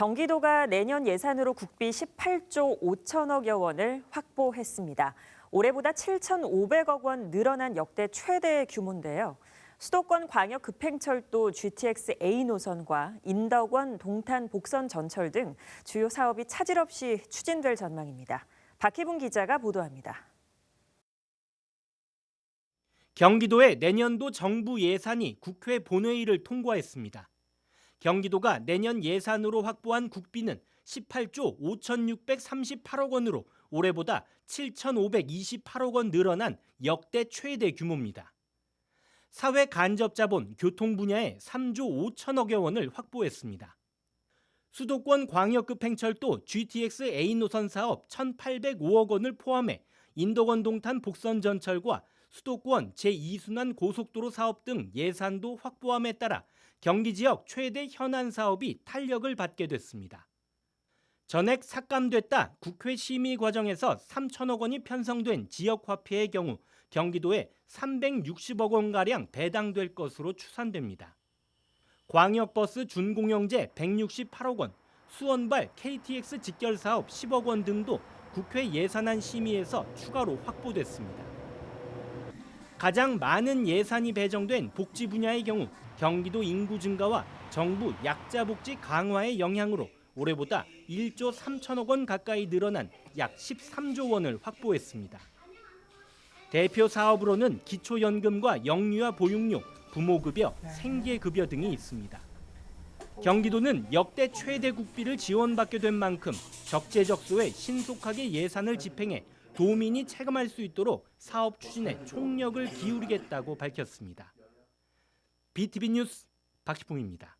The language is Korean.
경기도가 내년 예산으로 국비 18조 5천억여 원을 확보했습니다. 올해보다 7,500억 원 늘어난 역대 최대 규모인데요. 수도권 광역 급행철도 GTX A 노선과 인덕원 동탄 복선 전철 등 주요 사업이 차질 없이 추진될 전망입니다. 박희분 기자가 보도합니다. 경기도의 내년도 정부 예산이 국회 본회의를 통과했습니다. 경기도가 내년 예산으로 확보한 국비는 18조 5,638억 원으로 올해보다 7,528억 원 늘어난 역대 최대 규모입니다. 사회 간접 자본 교통 분야에 3조 5천억여 원을 확보했습니다. 수도권 광역급 행철도 GTX A 노선 사업 1,805억 원을 포함해 인도건 동탄 복선 전철과 수도권 제2순환 고속도로 사업 등 예산도 확보함에 따라 경기 지역 최대 현안 사업이 탄력을 받게 됐습니다. 전액 삭감됐다 국회 심의 과정에서 3천억 원이 편성된 지역 화폐의 경우 경기도에 360억 원가량 배당될 것으로 추산됩니다. 광역버스 준공영제 168억 원, 수원발 KTX 직결 사업 10억 원 등도 국회 예산안 심의에서 추가로 확보됐습니다. 가장 많은 예산이 배정된 복지 분야의 경우 경기도 인구 증가와 정부 약자 복지 강화의 영향으로 올해보다 1조 3천억 원 가까이 늘어난 약 13조 원을 확보했습니다. 대표 사업으로는 기초연금과 영유아 보육료, 부모급여, 생계급여 등이 있습니다. 경기도는 역대 최대 국비를 지원받게 된 만큼 적재적소에 신속하게 예산을 집행해 도민이 체감할 수 있도록 사업 추진에 총력을 기울이겠다고 밝혔습니다. BTV 뉴스 박희풍입니다.